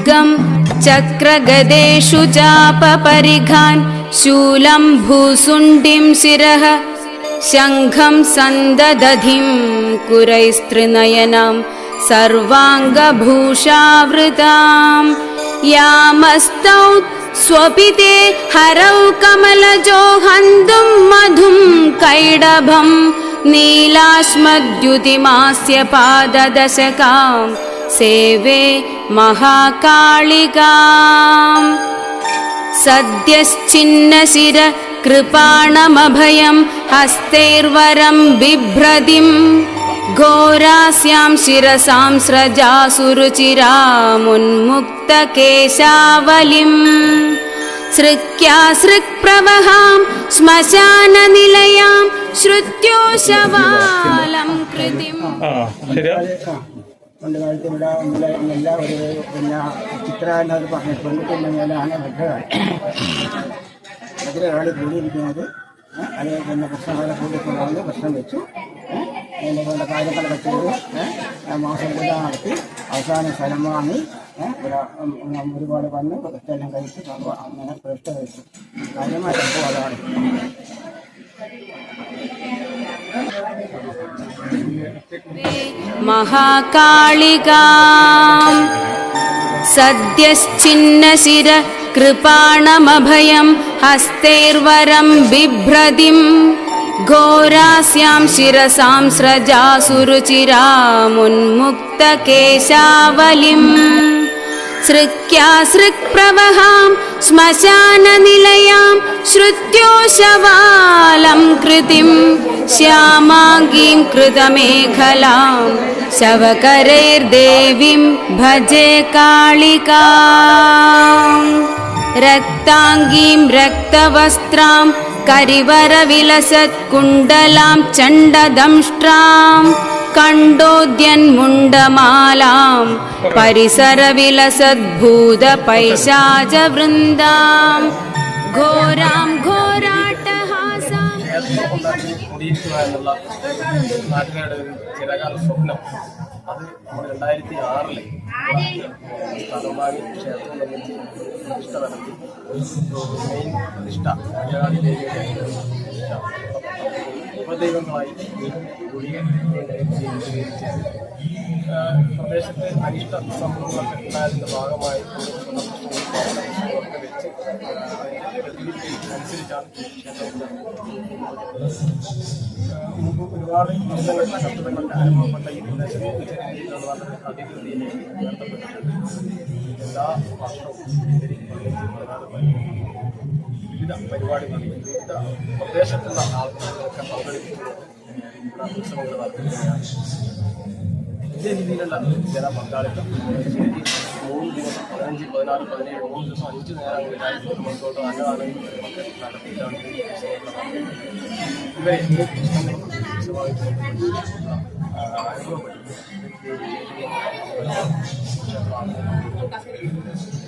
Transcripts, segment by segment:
खड्गं चक्रगदेषु चापपरिघान् शूलं भूसुण्डिं शिरः शङ्खं सन्ददधिं कुरैस्त्रिनयनां सर्वाङ्गभूषावृताम्। यामस्तौ स्वपिते हरौ कमलजो हन्तुं मधुं कैडभं नीलाश्मद्युतिमास्य पाददशकां सेवे महाकालिकाम् सद्यश्चिन्नशिर कृपाणमभयं हस्तैर्वरं बिभ्रदिम् घोरास्यां शिरसां स्रजा सुरुचिरामुन्मुक्तकेशावलिम् सृक्यासृक्प्रवहां श्मशाननिलयां श्रुत्योशवालं कृतिम् പണ്ട് കാലത്ത് ഇവിടെ നല്ല ഒരു പിന്നെ ചിത്രകാരനത് പറഞ്ഞു പെൺകുട്ടിന്റെ മേലാണ് ഭദ്രകാളി ഭദ്രകാളി കൂടിയിരിക്കുന്നത്. അത് പിന്നെ കൃഷ്ണകാലെ കൂടിക്കൊണ്ടാണ് പ്രശ്നം വെച്ചു. അതിന്റെ കൊണ്ട് കാര്യങ്ങളൊക്കെ ചെയ്തു. മാസം പൂജ നടത്തി. അവസാന സ്ഥലം വാങ്ങി. ഇവിടെ ഒരുപാട് വന്ന് എല്ലാം കഴിച്ച് അങ്ങനെ പ്രതിഷ്ഠ കഴിച്ചു. കാര്യമായ സംഭവം അതാണ് महाकालिकाम् सद्यश्चिन्नशिर कृपाणमभयं हस्तैर्वरं बिभ्रदिम् घोरास्यां शिरसां स्रजासुरुचिरामुन्मुक्तकेशावलिम् सृक्यासृक्प्रवहां श्मशाननिलयां श्रुत्योशवालं कृतिं श्यामाङ्गीं कृतमेखलां शवकरैर्देवीं भजे कालिकाम् रक्ताङ्गीं रक्तवस्त्रां करिवरविलसत्कुण्डलां चण्डदंष्ट्रां कण्डोद्यन्मुण्डमालां परिसरविलसद्भूतपैशाचवृन्दां। घोरां घोराटहासां കുടിയിരിക്കുക എന്നുള്ള നാട്ടുകാരുടെ ഒരു ചിരകാല സ്വപ്നം. അത് നമ്മൾ രണ്ടായിരത്തി ആറിൽ സ്ഥലം വാങ്ങി ക്ഷേത്രം നിർമ്മിച്ച് പ്രതിഷ്ഠ നടത്തി മെയിൻ പ്രതിഷ്ഠ ഉപദൈവങ്ങളായി ഗുളിക പ്രദേശത്തെ അനിഷ്ട സംഭവങ്ങളൊക്കെ ഉണ്ടായതിന്റെ ഭാഗമായി വെച്ച് അനുസരിച്ചാണ് മുമ്പ് ഒരുപാട് ദുരിതങ്ങൾ കഷ്ടതകളൊക്കെ അനുഭവപ്പെട്ട ഈ എല്ലാ വിവിധ പരിപാടികളിൽ വിവിധ പ്രദേശത്തുള്ള ആൾക്കാരൊക്കെ ഇവിടെ ഉത്സവങ്ങൾ നടത്തുകയാണ് വലിയ രീതിയിലുള്ള ജന പങ്കാളിത്തം ശരിക്കും മൂന്ന് ദിവസം പതിനഞ്ച് പതിനാറ് പതിനേഴ് മൂന്ന് ദിവസം അഞ്ച് നേരം മുൻപോട്ട് ഒക്കെ നടത്തിയിട്ടാണ് ഇവരെ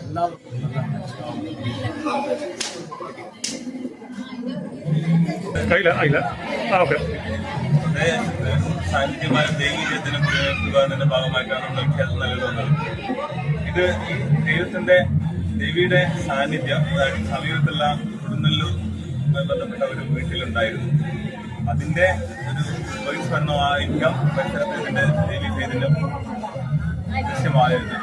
എല്ലാവർക്കും കയ്യില്ല ആയില്ല ആ ഓക്കെ. സാന്നിധ്യമായ ദൈവീയത്തിന് വിവാഹത്തിന്റെ ഭാഗമായിട്ടാണ് നമ്മൾ ക്ഷേത്രം നിലവിൽ ഇത് ഈ ദൈവത്തിന്റെ ദേവിയുടെ സാന്നിധ്യം അതായത് സമീപത്തുള്ള കൊടുങ്ങല്ലൂർ ബന്ധപ്പെട്ട ഒരു വീട്ടിലുണ്ടായിരുന്നു. അതിന്റെ ഒരു ബഹിസ്മരണമായിരിക്കാം പരിസരത്തിന്റെ ദേവി ചൈതന്യം ദൃശ്യമായിരുന്നു.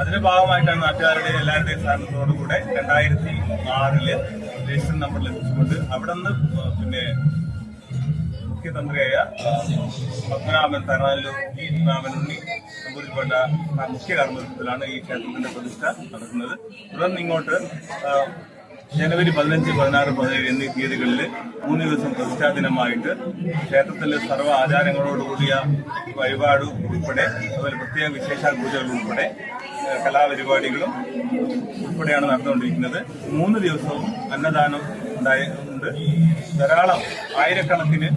അതിന്റെ ഭാഗമായിട്ടാണ് നാട്ടുകാരുടെ എല്ലാവരുടെയും സഹകരണത്തോടുകൂടെ രണ്ടായിരത്തി ആറിൽ രജിസ്റ്റർ നമ്പർ ലഭിച്ചുകൊണ്ട് അവിടെ നിന്ന് പിന്നെ മുഖ്യതന്ത്രിയായ പത്മനാഭൻ തറാലു ഈ രാമനുണ്ണി നമ്പൂരിൽപ്പെട്ട മുഖ്യ കർമ്മത്തിലാണ് ഈ ക്ഷേത്രത്തിന്റെ പ്രതിഷ്ഠ നടക്കുന്നത്. തുടർന്ന് ഇങ്ങോട്ട് ജനുവരി പതിനഞ്ച് പതിനാറ് പതിനേഴ് എന്നീ തീയതികളിൽ മൂന്ന് ദിവസം പ്രതിഷ്ഠാ ദിനമായിട്ട് ക്ഷേത്രത്തിലെ സർവ ആചാരങ്ങളോടുകൂടിയ വഴിപാട് ഉൾപ്പെടെ അതുപോലെ പ്രത്യേക വിശേഷാൽ പൂജകൾ ഉൾപ്പെടെ കലാപരിപാടികളും ഉൾപ്പെടെയാണ് നടന്നുകൊണ്ടിരിക്കുന്നത്. മൂന്ന് ദിവസവും അന്നദാനം ഉണ്ടായിട്ടുണ്ട് ഉണ്ട്. ധാരാളം ആയിരക്കണക്കിന്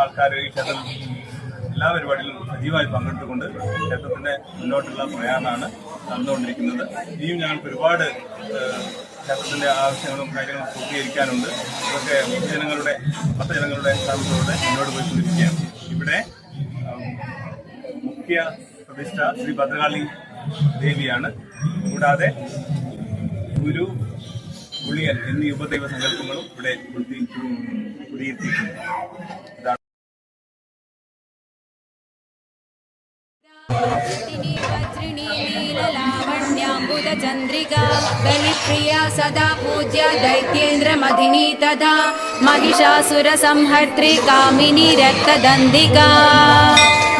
ആൾക്കാർ ഈ ക്ഷേത്രത്തിൽ എല്ലാ പരിപാടികളും സജീവമായി പങ്കെടുത്തുകൊണ്ട് ക്ഷേത്രത്തിന്റെ മുന്നോട്ടുള്ള പ്രയാണമാണ് നടന്നുകൊണ്ടിരിക്കുന്നത്. ഇനിയും ഞാൻ ഒരുപാട് ക്ഷേത്രത്തിന്റെ ആവശ്യങ്ങളും കാര്യങ്ങളും പൂർത്തീകരിക്കാനുണ്ട്. ഇതൊക്കെ ജനങ്ങളുടെ ഭക്തജനങ്ങളുടെ സഹായത്തോടെ മുന്നോട്ട് പോയിക്കൊണ്ടിരിക്കുകയാണ്. ഇവിടെ മുഖ്യ പ്രതിഷ്ഠ ശ്രീ ഭദ്രകാളി ദേവിയാണ്. കൂടാതെ ഗുരു ಹುಳಿ ಎಂದು ಯುವದೈವ ಸಂಕಲ್ಪಗಳು ಹುಳೆ ಹುಳಿ ಕುಡಿಯುತ್ತಿದೆ चन्द्रिका बलिप्रिया सदा पूज्या दैत्येन्द्रमधिनीतदा महिषासुरसंहर्त्रि कामिनी रक्तदन्दिका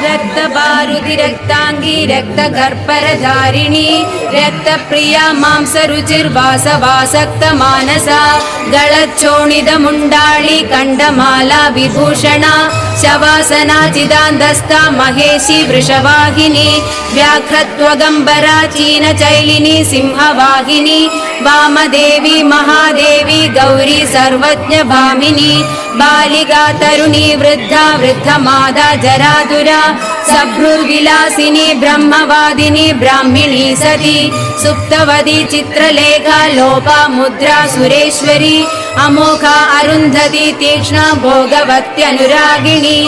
रक्तबारुधिरक्ताङ्गी रक्तगर्परधारिणी कण्डमाला विभूषणा शवासना चिदान्दस्ता महेशी वृषवाहिनी व्याघ्रत्वगम्बरा चीनचैलिनी सिंहवाहिनी वामदेवी महादेवी गौरी सर्वज्ञभामिनी बालिका तरुणी वृद्धा वृद्धमादा जरादुरा सभ्रुर्विलासिनी ब्रह्मवादिनी ब्राह्मिणी सती सुप्तवती चित्रलेखा लोपा मुद्रा सुरेश्वरी अमोघा अरुन्धती तीक्ष्णा भोगवत्यनुरागिणी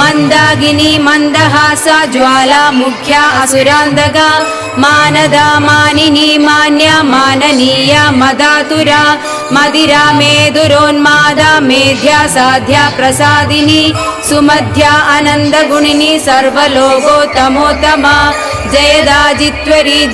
मन्दागिनी मन्दहासा ज्वाला मुख्या असुरान्दगा मानदा मानिनी मान्या माननीया मदातुरा मदिरा मेदुरोन्मादा मेध्या साध्या प्रसादिनी सुमध्या आनन्दगुणिनी सर्वलोकोत्तमोत्तमा जयदाजित्वरी